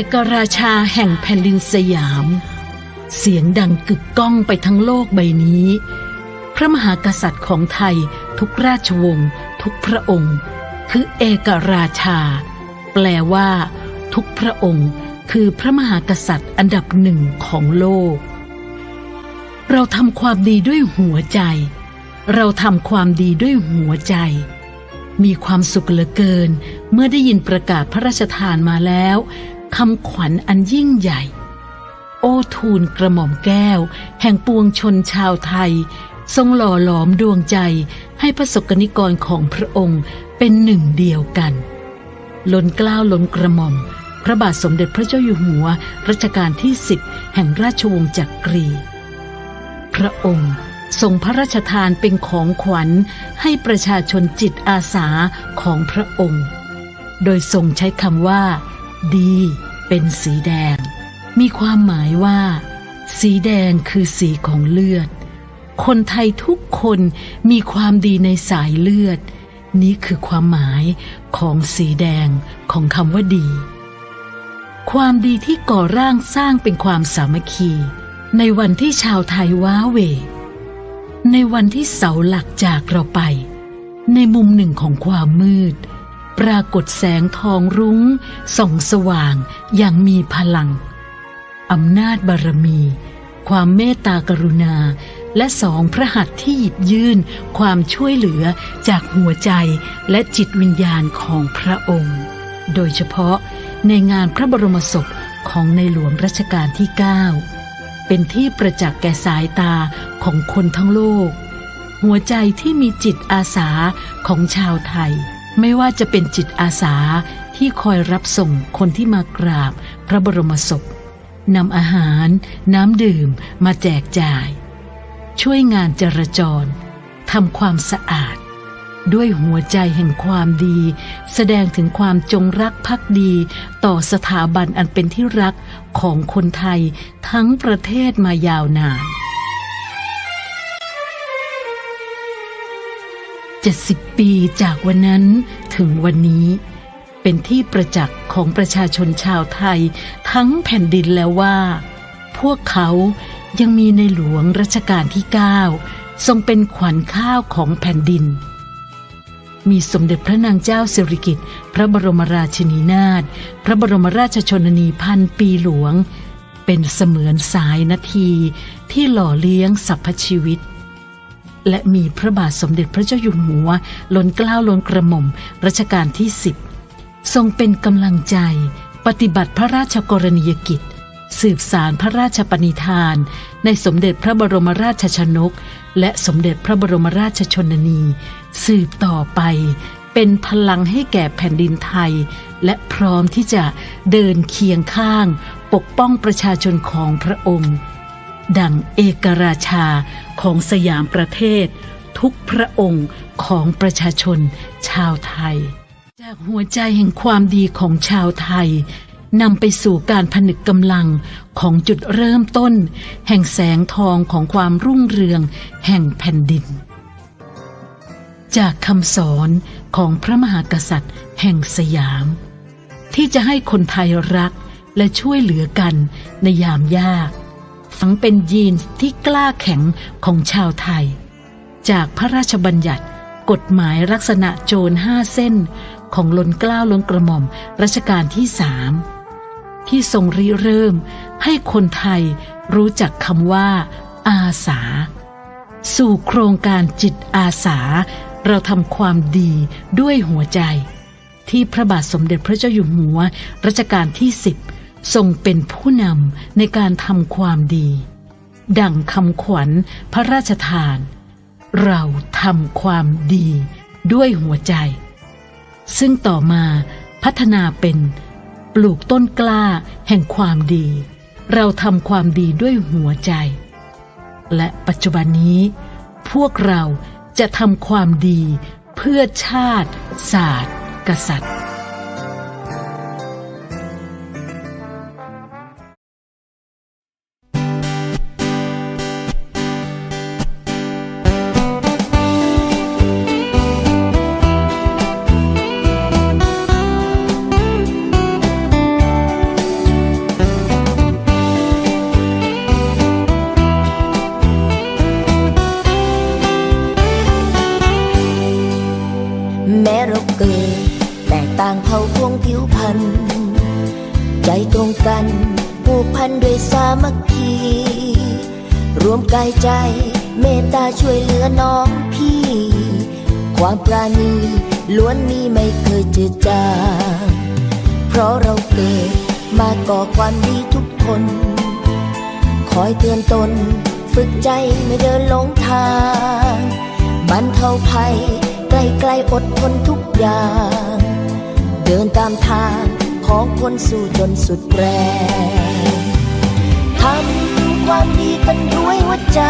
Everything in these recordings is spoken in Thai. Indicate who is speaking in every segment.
Speaker 1: เอกราชาแห่งแผ่นดินสยาม เสียงดังกึกก้องไปทั้งโลกใบนี้ พระมหากษัตริย์ของไทยทุกราชวงศ์ทุกพระองค์ คือเอกราชา แปลว่า ทุกพระองค์คือพระมหากษัตริย์อันดับหนึ่งของโลก เราทำความดีด้วยหัวใจ เราทำความดีด้วยหัวใจ มีความสุขเหลือเกิน เมื่อได้ยินประกาศพระราชทานมาแล้ว คำขวัญอันยิ่งใหญ่ โอทูลกระหม่อมแก้ว แห่งปวงชนชาวไทย ทรงหล่อหลอมดวงใจให้พระสบกนิกรของพระองค์เป็นหนึ่งเดียวกันล้นกล้าวล้นกระหม่อม พระบาทสมเด็จพระเจ้าอยู่หัวรัชกาลที่สิบแห่งราชวงศ์จักรี พระองค์ทรงพระราชทานเป็นของขวัญให้ประชาชนจิตอาสาของพระองค์ โดยทรงใช้คำว่า ดี เป็นสีแดง มีความหมายว่า สีแดงคือสีของเลือด คนไทยทุกคนมีความดีในสายเลือด นี้คือความหมายของสีแดงของคำว่าดี ความดีที่ก่อร่างสร้างเป็นความสามัคคี ในวันที่ชาวไทยว้าเหวในวันที่เสาหลักจากเราไป ในมุมหนึ่งของความมืด ปรากฏแสงทองรุ้งส่องสว่างอย่างมีพลังอำนาจบารมี ความเมตตากรุณา และสองพระหัตถ์ที่หยิบยื่นความช่วยเหลือจากหัวใจและจิตวิญญาณของพระองค์ โดยเฉพาะในงานพระบรมศพของในหลวงรัชกาลที่ 9 เป็นที่ประจักษ์แก่สายตาของคนทั้งโลก หัวใจที่มีจิตอาสาของชาวไทย ไม่ว่าจะเป็นจิตอาสาที่คอยรับส่งคนที่มากราบพระบรมศพนำอาหาร น้ำดื่มมาแจกจ่าย ช่วยงานจราจรทำความสะอาด ด้วยหัวใจแห่งความดี แสดงถึงความจงรักภักดี ต่อสถาบันอันเป็นที่รักของคนไทยทั้งประเทศมายาวนาน 70 ปีจากวันนั้นถึงวันนี้ เป็นที่ประจักษ์ของประชาชนชาวไทยทั้งแผ่นดินแล้วว่า พวกเขายังมีในหลวงรัชกาลที่ 9 ทรงเป็นขวัญข้าวของแผ่นดิน มีสมเด็จพระนางเจ้าสิริกิติ์พระบรมราชินีนาถพระบรมราชชนนีพันปีหลวง เป็นเสมือนสายนาทีที่หล่อเลี้ยงสรรพชีวิต และมีพระบาทสมเด็จพระเจ้าอยู่หัวล้นเกล้าล้นกระหม่อมรัชกาลที่สิบทรงเป็นกำลังใจ ปฏิบัติพระราชกรณียกิจ สืบสารพระราชปณิธาน ในสมเด็จพระบรมราชชนก และสมเด็จพระบรมราชชนนี สืบต่อไป เป็นพลังให้แก่แผ่นดินไทย และพร้อมที่จะเดินเคียงข้าง ปกป้องประชาชนของพระองค์ ดังเอกราชาของสยามประเทศ ทุกพระองค์ของประชาชนชาวไทย จากหัวใจแห่งความดีของชาวไทยนำไปสู่การผนึกกำลังของจุดเริ่มต้น แห่งแสงทองของความรุ่งเรืองแห่งแผ่นดิน จากคำสอนของพระมหากษัตริย์แห่งสยาม ที่จะให้คนไทยรักและช่วยเหลือกันในยามยาก ฝังเป็นยีนที่กล้าแข็งของชาวไทย จากพระราชบัญญัติ กฎหมายลักษณะโจรห้าเส้น ของลนกล้าวลนกระหม่อมรัชกาลที่สามที่ทรงริเริ่มให้คนไทยรู้จักคำว่า อาสา สู่โครงการจิตอาสา เราทำความดีด้วยหัวใจ ที่พระบาทสมเด็จพระเจ้าอยู่หัวรัชกาลที่สิบ ทรงเป็นผู้นำในการทำความดี ดังคำขวัญพระราชทาน เราทำความดีด้วยหัวใจ ซึ่งต่อมาพัฒนาเป็นปลูกต้นกล้าแห่งความดี เราทำความดีด้วยหัวใจ และปัจจุบันนี้ พวกเราจะทำความดีเพื่อชาติ ศาสตร์ กษัตริย์
Speaker 2: มัคคี รวมกายใจเมตตาช่วยเหลือน้องพี่ ความปราณีล้วนมีไม่เคยเจืดจางเพราะเราเกิดมาก่อความดีทุกคน คอยเตือนตน ฝึกใจไม่เดินหลงทางบรรเทาภัยใกล้ๆอดทนทุกอย่าง เดินตามทางของคนสู้จนสุดแรง ทำความดีกันด้วยหัวใจ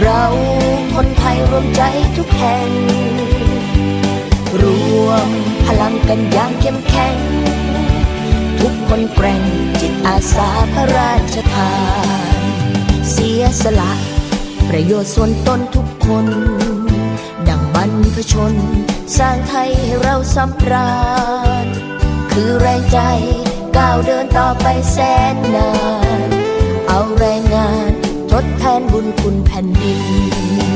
Speaker 2: เราคนไทยรวมใจทุกแห่ง รวมพลังกันอย่างเข้มแข็ง ทุกคนแกร่งจิตอาสาพระราชทาน เสียสละ ประโยชน์ส่วนตนทุกคน ดังบรรพชน สร้างไทยให้เราสำราญ คือแรงใจ ก้าวเดินต่อไปแสนนาน เอาแรงงานทดแทนบุญคุณแผ่นดิน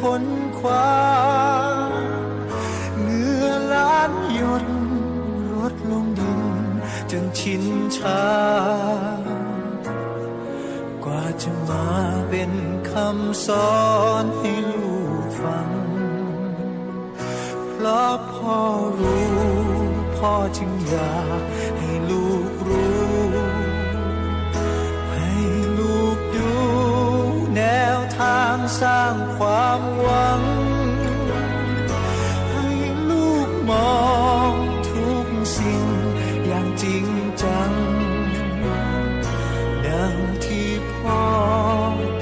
Speaker 3: ค้น
Speaker 4: คว้าเห
Speaker 5: งื่อล้านหยดรดลงดิน จนชินชากว่าจะมาเป็นคำสอนให้ลูกฟัง เพราะพ่อรู้พ่อจึงอยากางสร้างความหวัง ให้ลูกมองทุกสิ่งอย่างจริงจัง ดังที่พ่อ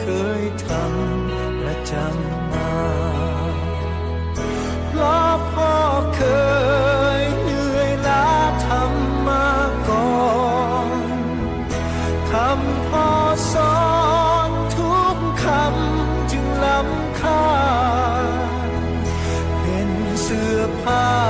Speaker 5: เคยทำและจำมาเพราะพ่อเคยเหนื่อยล้าทำมาก่อนคำพ่อสอน สื้